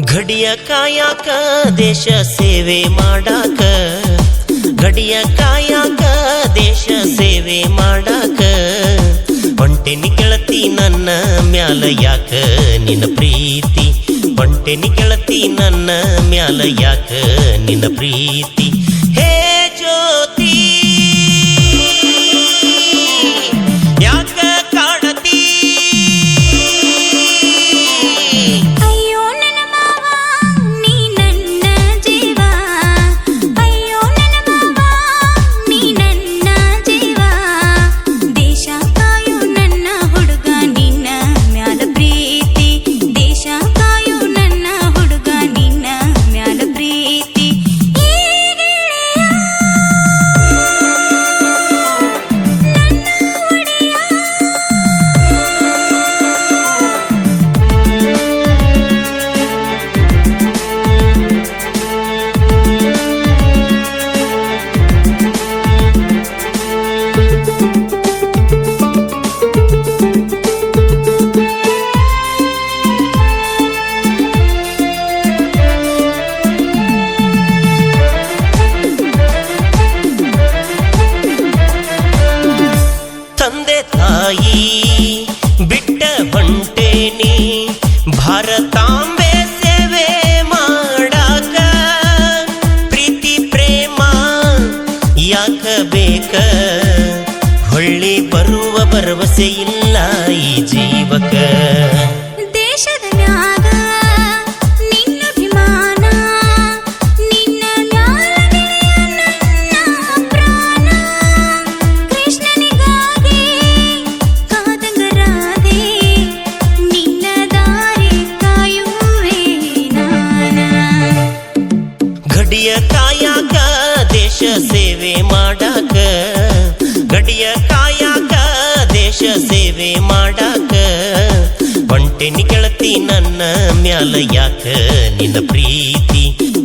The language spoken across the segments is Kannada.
ಗಡಿಯ ಕಾಯಾಕ, ದೇಶ ಸೇವೆ ಮಾಡಾಕ. ಘಡಿಯ ಕಾಯಾಕ, ದೇಶ ಸೇವೆ ಮಾಡಾಕ. ಹೊಂಟೆನಿ ಗೆಳತಿ ನನ್ನ ಮ್ಯಾಲ ಯಾಕ ನಿನ್ನ ಪ್ರೀತಿ? ಹೊಂಟೆನಿ ಗೆಳತಿ ನನ್ನ ಮ್ಯಾಲ ಯಾಕ ನಿನ್ನ ಪ್ರೀತಿ? ತಾಯಿ, ಬಿಟ್ಟ ಹೊಂಟೇನಿ ಭಾರತಾಂಬೆ ಸೇವೆ ಮಾಡಾಕ ಪ್ರೀತಿ, ಪ್ರೇಮ ಯಾಕ ಬೇಕ? ಹೊಳ್ಳಿ ಬರುವ ಭರವಸೆ ಇಲ್ಲ ಈ ಜೀವಕ ನನ್ನ ಮ್ಯಾಲ ಯಾಕ ನಿನ್ನ ಪ್ರೀತಿ?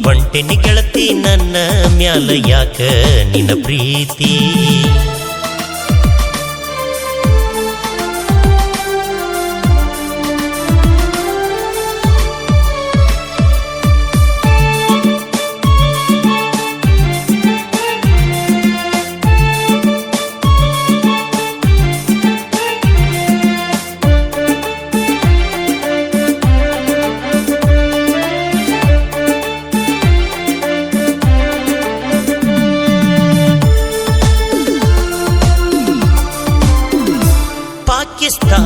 ಒಂಟೆನಿ ಗೆಳತಿ ನನ್ನ ಮ್ಯಾಲ ಯಾಕ ನಿನ್ನ ಪ್ರೀತಿ?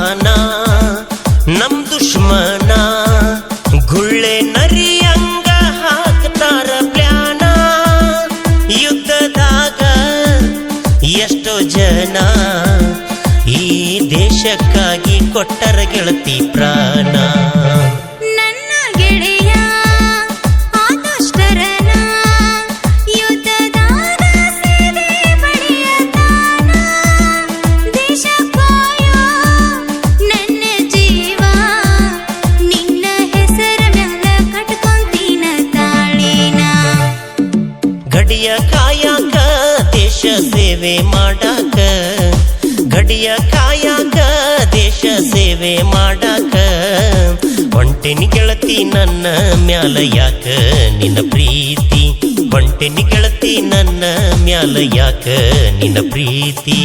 ಪಾಕಿಸ್ತಾನ ನಮ್ ದುಶ್ಮನ, ಗುಳ್ಳೆ ನರಿಯಂಗ ಹಾಕ್ತಾರ ಪ್ಲಾನ ಯುದ್ಧದಾಗ ಎಷ್ಟೋ ಜನ ಈ ದೇಶಕ್ಕಾಗಿ ಕೊಟ್ಟರ ಗೆಳತಿ ಪ್ರಾಣ. ಗಡಿಯ ಕಾಯಾಕ ದೇಶ ಸೇವೆ ಮಾಡಾಕ. ಒಂಟೆನಿ ಗೆಳತಿ ನನ್ನ ಮ್ಯಾಲ ಯಾಕ ನಿನ್ನ ಪ್ರೀತಿ? ಒಂಟೆನಿ ಗೆಳತಿ ನನ್ನ ಮ್ಯಾಲ ಯಾಕ ನಿನ್ನ ಪ್ರೀತಿ?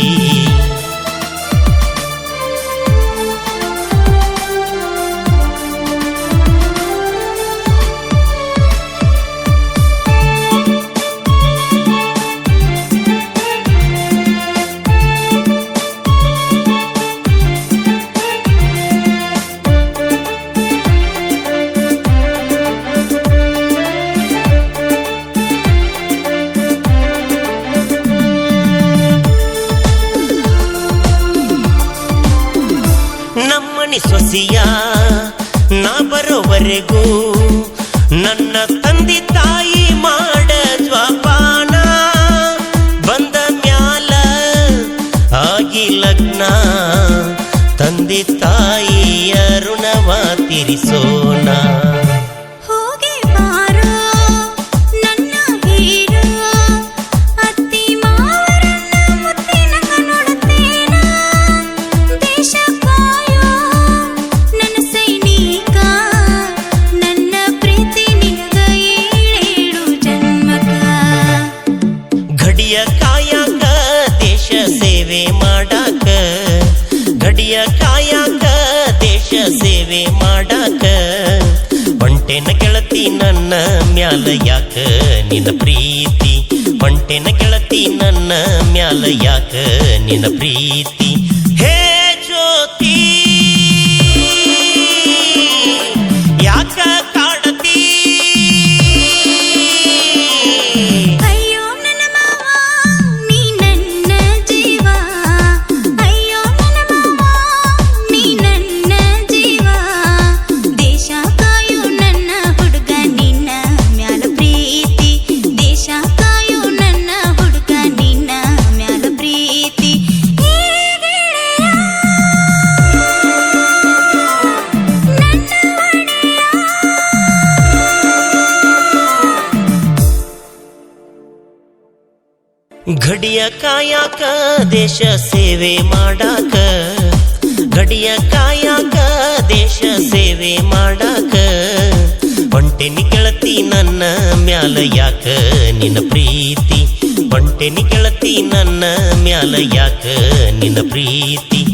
ಸೊಸಿಯ ನಾ ಬರೋವರೆಗೂ ನನ್ನ ತಂದೆ ತಾಯಿ ಮಾಡ ಜ್ವಾಪಾನ. ಬಂದ ಮ್ಯಾಲ ಆಗಿ ಲಗ್ನ, ತಂದೆ ತಾಯಿಯ ಋಣವ ತೀರಿಸೋಣ. ಸೇವೆ ಮಾಡಾಕ. ಹೊಂಟೆನ ಗೆಳತಿ ನನ್ನ ಮ್ಯಾಲ ಯಾಕ? ನಿನ್ನ ಪ್ರೀತಿ. ಹೊಂಟೆನ ಗೆಳತಿ ನನ್ನ ಮ್ಯಾಲ ಯಾಕ? ನಿನ್ನ ಪ್ರೀತಿ. ಗಡಿಯ ಕಾಯಕ, ದೇಶ ಸೇವೆ ಮಾಡಾಕ. ಗಡಿಯ ಕಾಯಾಕ, ದೇಶ ಸೇವೆ ಮಾಡಾಕ. ಹೊಂಟೆನಿ ಗೆಳತಿ ನನ್ನ ಮ್ಯಾಲ ಯಾಕ ನಿನ್ನ ಪ್ರೀತಿ? ಹೊಂಟೆನಿ ಗೆಳತಿ ನನ್ನ ಮ್ಯಾಲ ಯಾಕ ನಿನ್ನ ಪ್ರೀತಿ?